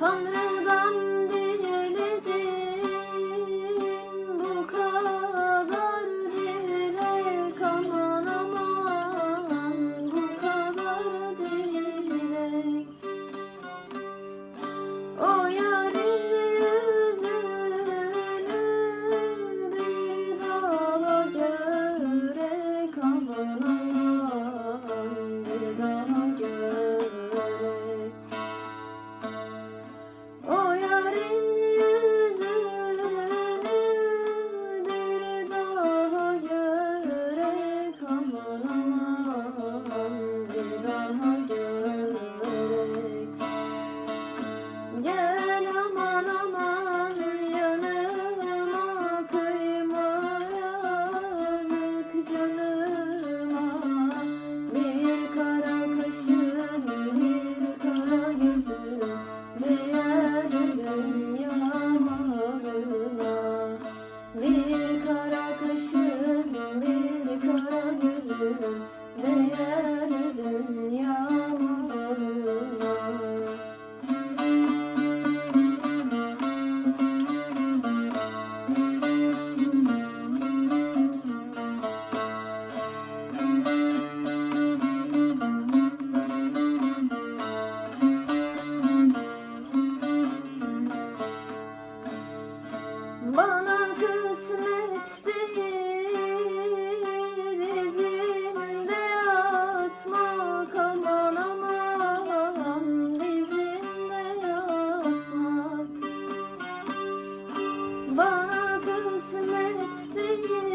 Tanrı Gözüme gözüme değer kısmet değil.